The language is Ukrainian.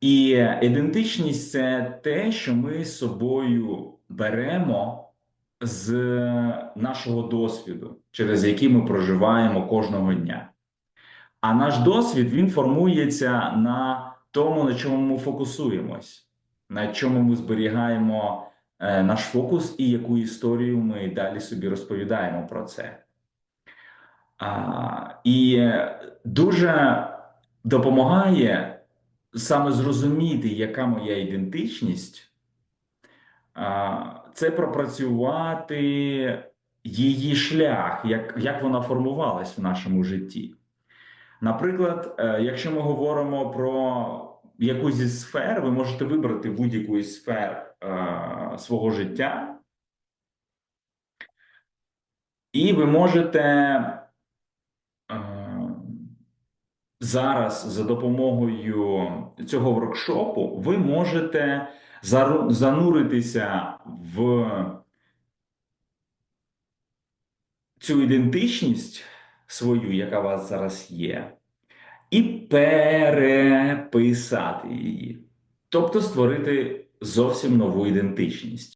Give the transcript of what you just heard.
І ідентичність це те, що ми з собою беремо з нашого досвіду, через який ми проживаємо кожного дня. А наш досвід він формується на тому, на чому ми фокусуємось, на чому ми зберігаємо е, наш фокус і яку історію ми далі собі розповідаємо про це. А, і дуже допомагає саме зрозуміти, яка моя ідентичність, це пропрацювати її шлях, як, як вона формувалась в нашому житті. Наприклад, е, якщо ми говоримо про якусь із сфер, ви можете вибрати будь-яку із сфер е, свого життя, і ви можете е, зараз за допомогою цього воркшопу ви можете зануритися в цю ідентичність свою, яка у вас зараз є, і переписати її, тобто створити зовсім нову ідентичність.